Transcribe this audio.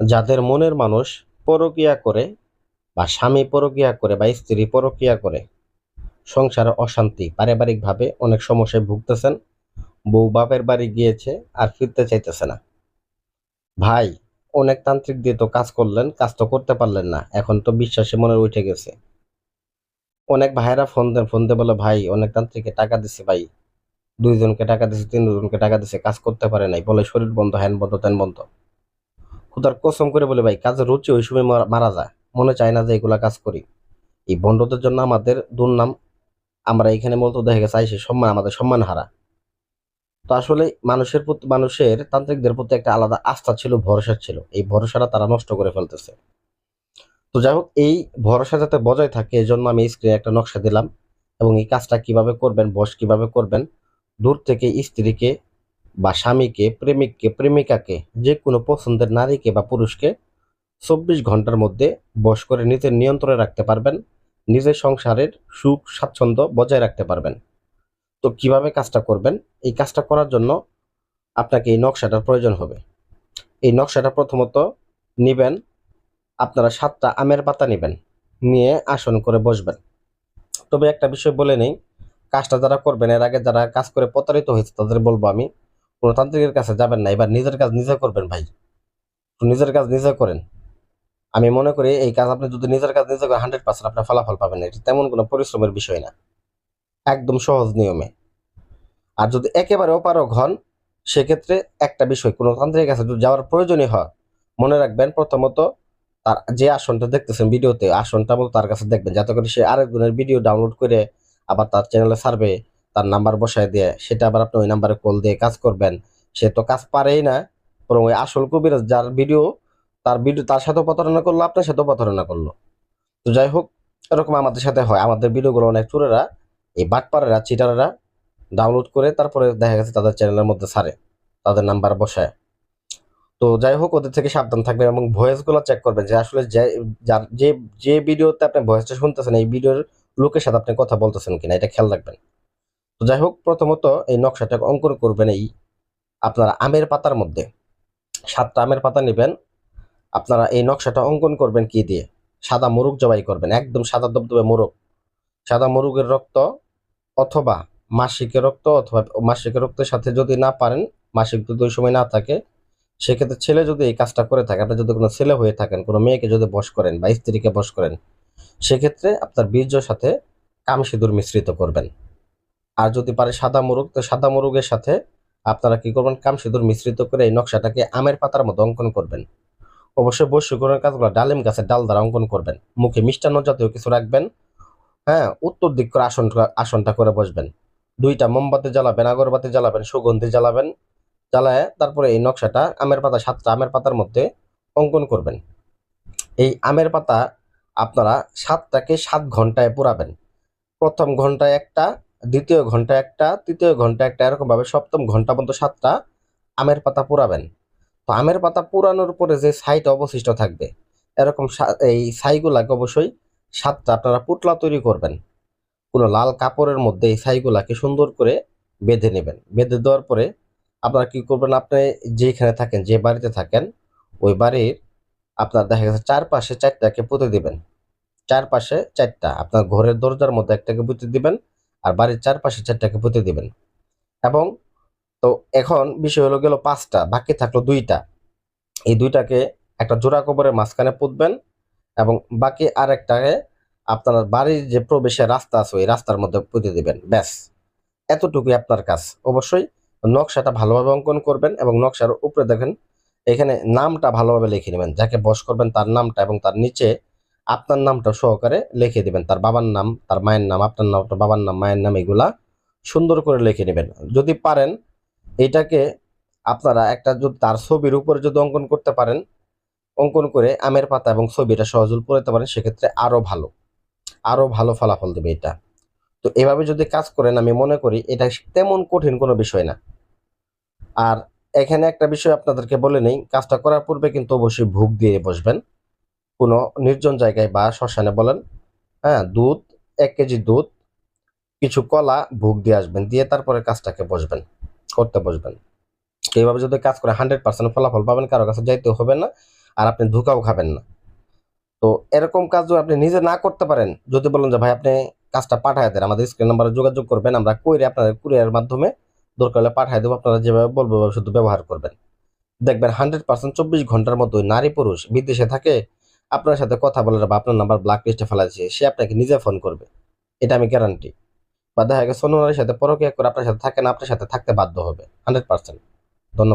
যাদের মনের মানুষ পরকীয়া করে বা স্বামী পরকীয়া করে বা স্ত্রী পরকীয়া করে, সংসারে অশান্তি, পারিবারিকভাবে অনেক সমস্যায় ভুগতেছেন, বউ বাপের বাড়ি গিয়েছে আর ফিরতে চাইতেছে না। ভাই, অনেক তান্ত্রিক দিয়ে তো কাজ করলেন, কাজ তো করতে পারলেন না, এখন তো বিশ্বাসে মনে উঠে গেছে। অনেক ভাইয়েরা ফোন দেন, ফোন দিয়ে বলে, ভাই, অনেক তান্ত্রিকে টাকা দিছে ভাই, দুইজনকে টাকা দিছে, তিনজনকে টাকা দিছে, কাজ করতে পারে নাই, বলে শরীর বন্ধ হ্যান বন্ধ, ত্যান বন্ধ। খুদার কসম করে বলে, ভাই, কাজের রুচি ওই সময় মারা- যায়। মনে চায় না যে এগুলা কাজ করি। এই বন্ধদের জন্য আমাদের দুর্নাম, আমরা এখানে মূলত দেখা গেছে, আইসে সম্মান, আমাদের সম্মান হারা। তো আসলে মানুষের প্রতি মানুষের তান্ত্রিকদের প্রতি একটা আলাদা আস্থা ছিল, ভরসা ছিল। এই ভরসাটা তারা নষ্ট করে ফেলতেছে। তো যাই হোক, এই ভরসা যাতে বজায় থাকে এই জন্য আমি স্ক্রিনে একটা নকশা দিলাম এবং এই কাজটা কীভাবে করবেন, বস কীভাবে করবেন, দূর থেকে স্ত্রীকে বা স্বামীকে, প্রেমিককে, প্রেমিকাকে, যে কোনো পছন্দের নারীকে বা পুরুষকে চব্বিশ ঘণ্টার মধ্যে বস করে নিজের নিয়ন্ত্রণে রাখতে পারবেন, নিজের সংসারের সুখ, স্বাচ্ছন্দ্য বজায় রাখতে পারবেন। তো কীভাবে কাজটা করবেন? এই কাজটা করার জন্য আপনাকে এই নকশাটার প্রয়োজন হবে। এই নকশাটা প্রথমত নিবেন, আপনারা সাতটা আমের পাতা নেবেন, নিয়ে আসন করে বসবেন। তবে একটা বিষয় বলে নেই, কাজটা যারা করবেন, এর আগে যারা কাজ করে প্রতারিত হয়েছে, তাদের বলব আমি কোনো তান্ত্রিকের কাছে যাবেন না, এবার নিজের কাজ নিজে করবেন ভাই। নিজের কাজ নিজে করেন। আমি মনে করি এই কাজ আপনি যদি নিজের কাজ নিজে করেন হান্ড্রেড পার্সেন্ট আপনার ফলাফল পাবেন। এটা তেমন কোনো পরিশ্রমের বিষয় না। একদম সহজ নিয়মে। আর যদি একেবারে অপারক হন, সেক্ষেত্রে একটা বিষয়, কোনো তান্ত্রিকের কাছে যদি যাওয়ার প্রয়োজনই হয়, মনে রাখবেন প্রথমত তার যে আসনটা দেখতেছেন ভিডিওতে, আসনটা মতো তার কাছে দেখবেন। যাতে করে সে আরেকজনের ভিডিও ডাউনলোড করে আবার তার চ্যানেলে ছাড়বে তার নাম্বার বসায় দিয়ে, সেটা আবার আপনি ওই নাম্বারে কল দিয়ে কাজ করবেন। সে তো কাজ পারেই না, বরং ওই আসল কবিরাজ যার ভিডিও তার ভিডিও তার সাথেও প্রতারণা করল, আপনার সাথেও প্রতারণা করল। তো যাই হোক, এরকম আমাদের সাথে হয়। আমাদের ভিডিওগুলো অনেক চোরেরা, এই বাটপারেরা চিটারেরা ডাউনলোড করে তারপরে দেখা গেছে তাদের চ্যানেলের মধ্যে ছাড়ে তাদের নাম্বার বসায়। তো যাই হোক, ওদের থেকে সাবধান থাকবেন এবং ভয়েসগুলো চেক করবেন যে আসলে যে যে ভিডিওতে আপনি ভয়েসটা শুনতেছেন, এই ভিডিওর লোকের সাথে আপনি কথা বলতেছেন কিনা, এটা খেয়াল রাখবেন। যাই হোক, প্রথমত এই নকশাটা অঙ্কন করবেন এই আপনারা আমের পাতার মধ্যে। সাতটা আমের পাতা নেবেন। আপনারা এই নকশাটা অঙ্কন করবেন কি দিয়ে? সাদা মুরগ জবাই করবেন, একদম সাদা দবদবে মুরগ। সাদা মুরগের রক্ত অথবা মাসিকের রক্ত অথবা মাসিকের রক্তের সাথে যদি না পারেন, মাসিক যদি ওই সময় না থাকে, সেক্ষেত্রে ছেলে যদি এই কাজটা করে থাকে, আপনি যদি কোনো ছেলে হয়ে থাকেন, কোনো মেয়েকে যদি বস করেন বা স্ত্রীকে বস করেন, সেক্ষেত্রে আপনার বীর্যর সাথে কাম সিঁদুর মিশ্রিত করবেন। আর যদি পারে সাদা মুরগ, তো সাদা মুরগের সাথে আপনারা কি করবেন? কাম সিঁদুর মিশ্রিত করে এই নকশাটাকে আমের পাতার মতো অঙ্কন করবেন। অবশ্যই বৈশ্যকরণের কাজগুলো ডালিম গাছের ডাল দ্বারা অঙ্কন করবেন। মুখে মিষ্টান্ন জাতীয় কিছু রাখবেন। হ্যাঁ উত্তর দিক করে আসনটা আসনটা করে বসবেন। দুইটা মোমবাতি জ্বালাবেন, আগরবাতি জ্বালাবেন, সুগন্ধি জ্বালাবেন। জ্বালায় তারপরে এই নকশাটা আমের পাতা, সাতটা আমের পাতার মধ্যে অঙ্কন করবেন। এই আমের পাতা আপনারা সাতটাকে সাত ঘন্টায় পুরাবেন প্রথম ঘন্টায় একটা দ্বিতীয় ঘণ্টা একটা, তৃতীয় ঘণ্টা একটা এরকম ভাবে সপ্তম ঘণ্টা পর্যন্ত সাতটা আমের পাতা পুরাবেন। তো আমের পাতা পুরানোর পরে যে ছাইটা অবশিষ্ট থাকবে, এরকম এই ছাইগুলাকে অবশ্যই সাতটা আপনারা পুটলা তৈরি করবেন। কোনো লাল কাপড়ের মধ্যে এই ছাইগুলাকে সুন্দর করে বেঁধে নেবেন। বেঁধে দেওয়ার পরে আপনারা কি করবেন, আপনি যেখানে থাকেন, যে বাড়িতে থাকেন, ওই বাড়ির আপনার দেখা গেছে চারপাশে চারটাকে পুঁতে দিবেন। চারপাশে চারটা, আপনার ঘরের দরজার মধ্যে একটাকে পুঁতে দিবেন আর বাড়ির চারপাশে চারটাকে পুঁতে দিবেন। এবং তো এখন বিষয় হলো গেল পাঁচটা, বাকি থাকল দুইটা। এই দুইটাকে একটা জোড়া কবরের মাঝখানে পুঁতবেন এবং বাকি আরেকটাকে আপনার বাড়ির যে প্রবেশের রাস্তা আছে, ওই রাস্তার মধ্যে পুঁতে দিবেন, ব্যাস। এতটুকুই আপনার কাজ। অবশ্যই নকশাটা ভালোভাবে অঙ্কন করবেন এবং নকশার উপরে দেখেন, এখানে নামটা ভালোভাবে লিখে নেবেন। যাকে বস করবেন তার নামটা এবং তার নিচে আপনার নামটা সহকারে লিখে দিবেন। তার বাবার নাম, তার মায়ের নাম, আপনার নাম বাবার নাম, মায়ের নাম এগুলা সুন্দর করে লিখে নেবেন। যদি পারেন, এটাকে আপনারা একটা যদি তার ছবির উপরে যদি অঙ্কন করতে পারেন, অঙ্কন করে আমের পাতা এবং ছবিটা সহজুল পড়তে পারেন, সেক্ষেত্রে আরও ভালো। আরও ভালো ফলাফল দেবে এটা। তো এভাবে যদি কাজ করেন, আমি মনে করি এটা তেমন কঠিন কোনো বিষয় না। আর এখানে একটা বিষয় আপনাদেরকে বলে নেই, কাজটা করার পূর্বে কিন্তু অবশ্যই ভুগ দিয়ে বসবেন। কোনো নির্জন জায়গায় বা শ্মশানে বলেন হ্যাঁ দুধ, এক কেজি দুধ, কিছু কলা, ভুগ দিয়ে আসবেন, দিয়ে তারপরে কাজটাকে বসবেন, করতে বসবেন। এইভাবে যদি কাজ করে হান্ড্রেড পার্সেন্ট ফলাফল পাবেন, কারও কাছে যাইতে হবে না, আর আপনি ধোকাও খাবেন না। তো এরকম কাজ যদি আপনি নিজে না করতে পারেন, যদি বলেন যে, ভাই, আপনি কাজটা পাঠায় দেন, আমাদের স্ক্রিন নাম্বারে যোগাযোগ করবেন, আমরা কইরে আপনাদের কুরিয়ারের মাধ্যমে দরকার হলে পাঠায় দেবো, আপনারা যেভাবে বলব শুধু ব্যবহার করবেন। দেখবেন হান্ড্রেড পার্সেন্ট চব্বিশ ঘণ্টার মধ্যে নারী পুরুষ বিদেশে থাকে আপনার সাথে কথা বলার বা আপনার নাম্বার ব্ল্যাক লিস্টে ফেলা দিয়েছে, সে আপনাকে নিজে ফোন করবে। এটা আমি গ্যারান্টি বা দেখা গেছে অন্য নারীর সাথে পরকীয়া করে আপনার সাথে থাকে না, আপনার সাথে থাকতে বাধ্য হবে। হান্ড্রেড পার্সেন্ট ধন্যবাদ।